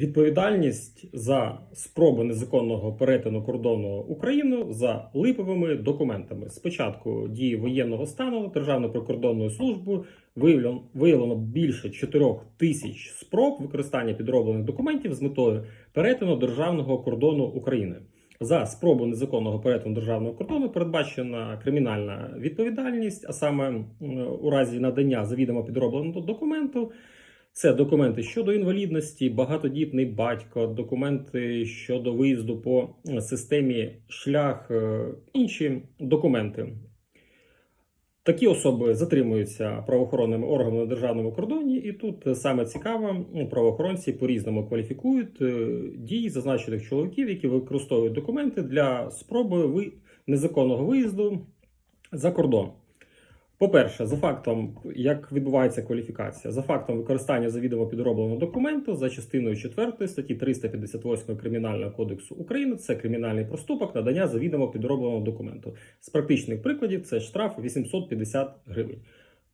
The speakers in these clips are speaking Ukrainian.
Відповідальність за спробу незаконного перетину кордону України за липовими документами. Спочатку дії воєнного стану Державною прикордонною службою виявлено, виявлено більше 4 тисяч спроб використання підроблених документів з метою перетину державного кордону України. За спробу незаконного перетину державного кордону передбачена кримінальна відповідальність, а саме у разі надання завідомо підробленого документу. Це документи щодо інвалідності, багатодітний батько, документи щодо виїзду по системі шлях, е, інші документи. Такі особи затримуються правоохоронними органами на державному кордоні, і тут саме цікаво, правоохоронці по-різному кваліфікують е, дії зазначених чоловіків, які використовують документи для спроби незаконного виїзду за кордон. По-перше, за фактом, як відбувається кваліфікація, за фактом використання завідомо підробленого документу за частиною 4 статті 358 Кримінального кодексу України це кримінальний проступок надання завідомо підробленого документу. З практичних прикладів це штраф 850 гривень.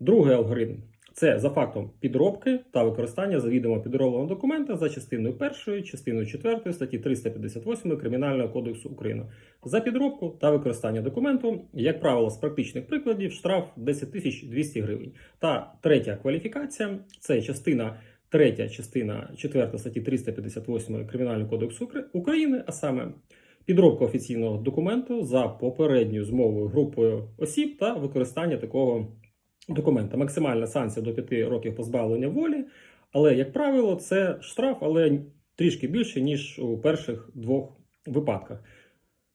Другий алгоритм це за фактом підробки та використання завідомо підробленого документа за частиною 1, частиною 4 статті 358 Кримінального кодексу України. За підробку та використання документу, як правило, з практичних прикладів штраф 10 тисяч 200 гривень. Та третя кваліфікація це частина. Третя частина 4 статті 358 Кримінального кодексу України, а саме підробка офіційного документу за попередньою змовою групою осіб та використання такого документа. Максимальна санкція до 5 років позбавлення волі, але, як правило, це штраф, але трішки більше, ніж у перших двох випадках.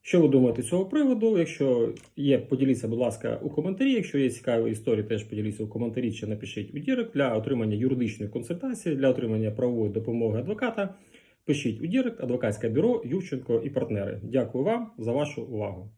Що ви думаєте з цього приводу? Якщо є, поділіться, будь ласка, у коментарі. Якщо є цікаві історії, теж поділіться у коментарі чи напишіть у Дірект для отримання юридичної консультації, для отримання правової допомоги адвоката. Пишіть у Дірект, адвокатське бюро Ювченко і партнери. Дякую вам за вашу увагу.